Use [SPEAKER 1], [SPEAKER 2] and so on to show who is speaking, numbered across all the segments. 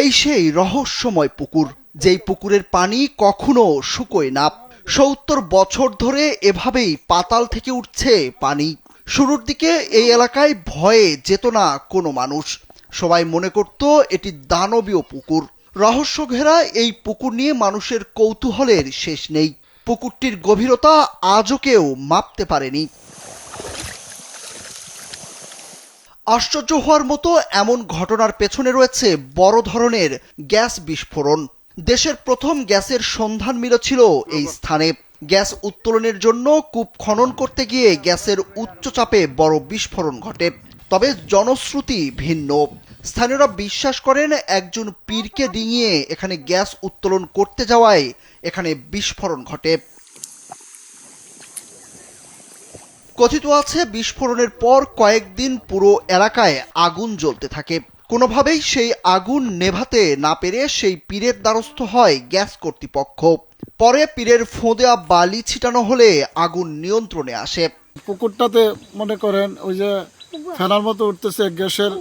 [SPEAKER 1] এই সেই রহস্যময় পুকুর, যেই পুকুরের পানি কখনো শুকোয় না। সত্তর বছর ধরে এভাবেই পাতাল থেকে উঠছে পানি। শুরুর দিকে এই এলাকায় ভয়ে যেত না কোনো মানুষ। সবাই মনে করত এটি দানবীয় পুকুর। রহস্য ঘেরা এই পুকুর নিয়ে মানুষের কৌতূহলের শেষ নেই। পুকুরটির গভীরতা আজও কেউ মাপতে পারেনি। আশ্চর্য হওয়ার মতো এমন ঘটনার পেছনে রয়েছে বড় ধরনের গ্যাস বিস্ফোরণ। দেশের প্রথম গ্যাসের সন্ধান মিলেছিল এই স্থানে। গ্যাস উত্তোলনের জন্য কূপ খনন করতে গিয়ে গ্যাসের উচ্চচাপে বড় বিস্ফোরণ ঘটে। তবে জনশ্রুতি ভিন্ন। স্থানীয়রা বিশ্বাস করেন একজন পীরকে ডিঙিয়ে এখানে গ্যাস উত্তোলন করতে যাওয়ায় এখানে বিস্ফোরণ ঘটে। কথিত আছে, বিস্ফোরণের পর কয়েকদিন পুরো এলাকায় আগুন জ্বলতে থাকে। কোনোভাবেই সেই আগুন নেভাতে না পেরে সেই পীরের দ্বারস্থ হয় গ্যাস কর্তৃপক্ষ। পরে পীরের ফোঁদা বালি ছিটানো হলে আগুন নিয়ন্ত্রণে আসে।
[SPEAKER 2] পুকুরটাতে মনে করেন ওই যে ফেনার মতো উঠতেছে গ্যাসের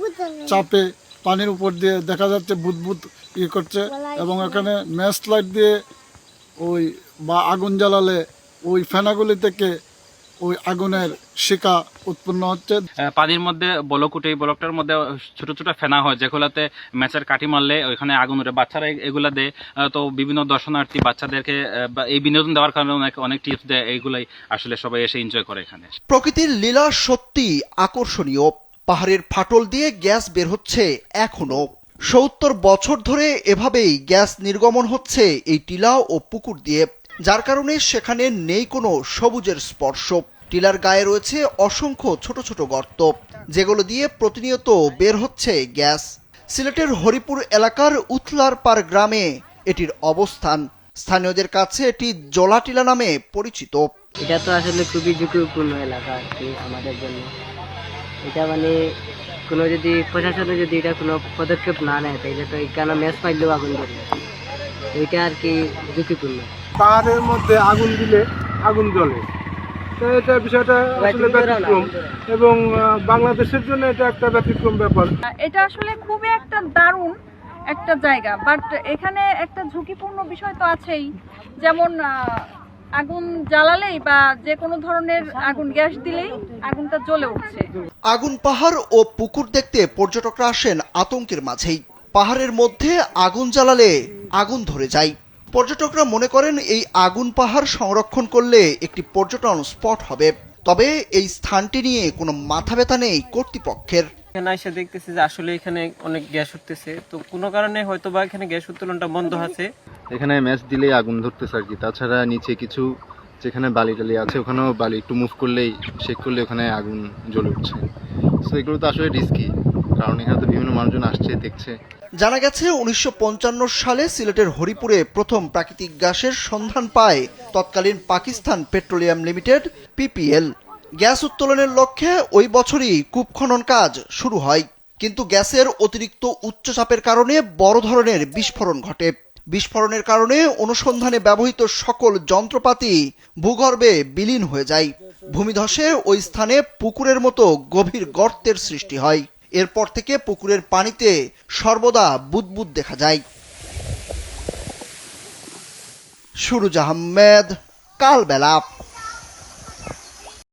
[SPEAKER 2] চাপে, পানির উপর দিয়ে দেখা যাচ্ছে বুদবুদ ইয়ে করছে এবং এখানে ম্যাচ লাইট দিয়ে ওই বা আগুন জ্বালালে ওই ফেনাগুলি থেকে ওই আগুনের শিকা উৎপন্ন হচ্ছে।
[SPEAKER 3] পানির মধ্যে বলক উঠে এই বলকটার মধ্যে ছোট ছোট ফেনা হয় যেগুলোতে ম্যাচের কাঠি মারলে ওইখানে আগুন উঠে বাচ্চারা এগুলা দেয় তো বিভিন্ন দর্শনার্থী বাচ্চাদেরকে আহ, এই বিনোদন দেওয়ার কারণে অনেক অনেক টিপস দেয়। এইগুলাই আসলে সবাই এসে এনজয় করে এখানে।
[SPEAKER 1] প্রকৃতির লীলা সত্যি আকর্ষণীয়। পাহাড়ের ফাটল দিয়ে গ্যাস বের হচ্ছে এখনও। সত্তর বছর ধরে এভাবেই গ্যাস নির্গমন হচ্ছে এই টিলা ও পুকুর দিয়ে। যার কারণে সেখানে নেই কোনো সবুজের স্পর্শ। টিলার গায়ে রয়েছে অসংখ্য ছোট ছোট গর্ত, যেগুলো দিয়ে প্রতিনিয়ত বের হচ্ছে গ্যাস। সিলেটের হরিপুর এলাকার উথলার পার গ্রামে এটির অবস্থান। স্থানীয়দের কাছে এটি জলাটিলা নামে পরিচিত।
[SPEAKER 4] এটা তো আসলে খুবই ঝুঁকিপূর্ণ এলাকা আর কি আমাদের জন্য। এটা মানে কোনো যদি প্রশাসনে যদি এটা কোনো পদক্ষেপ না নেয় তাহলে তো কেন ম্যাচ পাইলেও আগুন ওইটা আর কি ঝুঁকিপূর্ণ।
[SPEAKER 5] পাহাড়ের মধ্যে আগুন দিলে আগুন জ্বলে। তো এটা বিষয়টা আসলে ব্যতিক্রম। এবং বাংলাদেশের জন্য এটা একটা ব্যতিক্রম ব্যাপার।
[SPEAKER 6] এটা আসলে খুবই একটা দারুণ একটা জায়গা। বাট এখানে একটা ঝুঁকিপূর্ণ বিষয় তো আছেই। যেমন আগুন জ্বালালেই বা যে কোনো ধরনের আগুন গ্যাস দিলেই আগুনটা জ্বলে উঠছে।
[SPEAKER 1] আগুন পাহাড় ও পুকুর দেখতে পর্যটকরা আসেন আতঙ্কের মাঝেই। পাহাড়ের মধ্যে আগুন জ্বালালে আগুন ধরে যায়। পর্যটকরা মনে করেন এই আগুন পাহাড় সংরক্ষণ করলে একটি পর্যটন স্পট হবে। তবে এই স্থানটি নিয়ে কোনো মাথা ব্যথা নেই কর্তৃপক্ষের।
[SPEAKER 7] এখানে এসে দেখতেছি যে আসলে এখানে অনেক গ্যাস উঠতেছে। তো কোনো কারণে হয়তো বা এখানে গ্যাস উত্তোলনটা বন্ধ আছে।
[SPEAKER 8] এখানে ম্যাচ দিলেই আগুন ধরতেছে আর কি। তাছাড়া নিচে কিছু যেখানে বালি টালি আছে ওখানেও বালি একটু মুভ করলেই শেক করলে ওখানে আগুন জ্বলে উঠছে। তো এগুলো তো আসলে রিস্কি কারণ এখানে তো বিভিন্ন মানুষজন আসছে, দেখছে।
[SPEAKER 1] জানা গেছে, উনিশশো পঞ্চান্ন সালে সিলেটের হরিপুরে প্রথম প্রাকৃতিক গ্যাসের সন্ধান পায় তৎকালীন Pakistan petroleum limited, PPL. Gas উত্তোলনের লক্ষ্যে ওই বছরই কূপ খনন কাজ শুরু হয়। কিন্তু গ্যাসের অতিরিক্ত উচ্চচাপের কারণে বড় ধরনের বিস্ফোরণ ঘটে। বিস্ফোরণের কারণে অনুসন্ধানে ব্যবহৃত সকল যন্ত্রপাতি ভূগর্ভে বিলীন হয়ে যায়। ভূমিধসে ওই স্থানে পুকুরের মতো গভীর গর্তের সৃষ্টি হয়। এরপর থেকে পুকুরের পানিতে সর্বদা বুদবুদ দেখা যায়। সুরুজ আহমেদ কালবেলা।